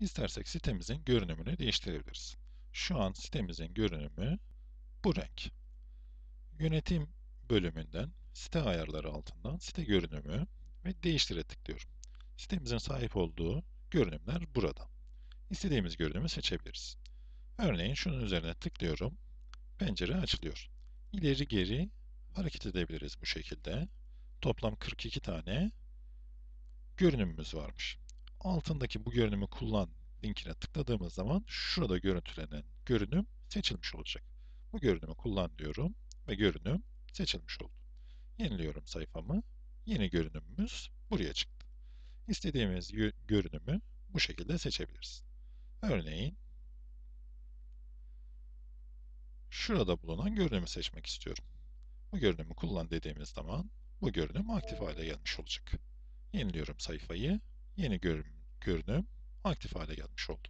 İstersek sitemizin görünümünü değiştirebiliriz. Şu an sitemizin görünümü bu renk. Yönetim bölümünden site ayarları altından site görünümü ve değiştire tıklıyorum. Sitemizin sahip olduğu görünümler burada. İstediğimiz görünümü seçebiliriz. Örneğin şunun üzerine tıklıyorum. Pencere açılıyor. İleri geri hareket edebiliriz bu şekilde. Toplam 42 tane görünümümüz varmış. Altındaki bu görünümü kullan linkine tıkladığımız zaman şurada görüntülenen görünüm seçilmiş olacak. Bu görünümü kullan diyorum ve görünüm seçilmiş oldu. Yeniliyorum sayfamı. Yeni görünümümüz buraya çıktı. İstediğimiz görünümü bu şekilde seçebiliriz. Örneğin şurada bulunan görünümü seçmek istiyorum. Bu görünümü kullan dediğimiz zaman bu görünüm aktif hale gelmiş olacak. Yeniliyorum sayfayı. Yeni görünüm, görünüm aktif hale gelmiş oldu.